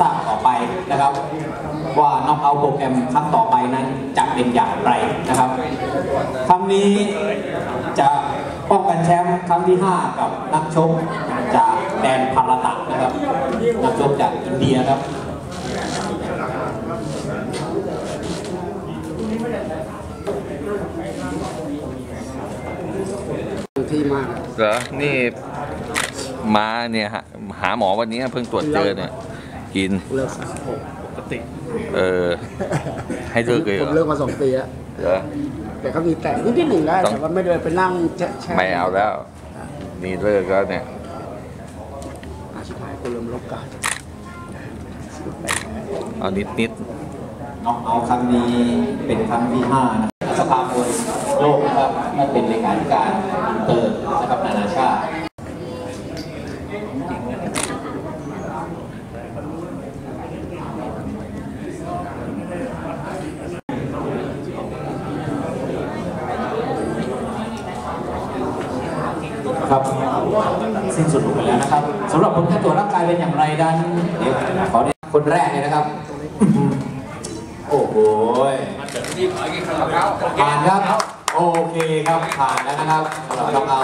ทราบต่อไปนะครับ ว่าน็อกเอาโปรแกรมครั้งต่อไปนั้นจะเป็นอย่างไรนะครับครั้งนี้จะป้องกันแชมป์ครั้งที่ 5 กับนักชกจากแดนพาราตักนะครับนักชกจากอินเดียครับที่มากเหรอ นี่ มาเนี่ยฮะ หาหมอวันนี้เพิ่งตรวจเจอเนี่ย กิน เลิกสักผมเออ ให้เลิกเลยผมเหรเลิอกมาสองปีแล้วเหรอ แต่ก็มีแต่นิดนิดหนึ่งได้ต้อง แต่ว่าไม่ได้ไปนั่งแช่แช่ไม่เอาแล้ว นี่เลิกแล้วเนี่ย อาชิพายกูเริ่มลบกันเอานิดนิดน็อกเอาท์ครั้งนี้เป็นครั้งที่ 5 นะครับสภามวยโลกนะครับนั่นเป็นในการการเติร์นะครับนา นาชาติครับสิ้นสุดลงไปแล้วนะครับสำหรับผลการตรวจร่างกายเป็นอย่างไรดันเดี๋ยวขอเนี่ยคนแรกเลยนะครับ โอ้โหผ่านครับโอเคครับผ่านแล้วนะครับสำหรับน้องเอา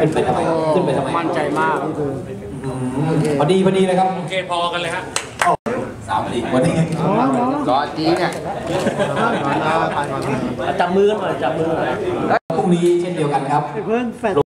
ขึ้นไปทำไมขึ้นไปทำไมมั่นใจมากก็คืออืมพอดีพอดีเลยครับโอเคพอกันเลยฮะโอ้สามลีกวันนี้รอจีเนี่ยจับมือกันหน่อยจับมือหน่อยพรุ่งนี้เช่นเดียวกันครับเพื่อนแฟน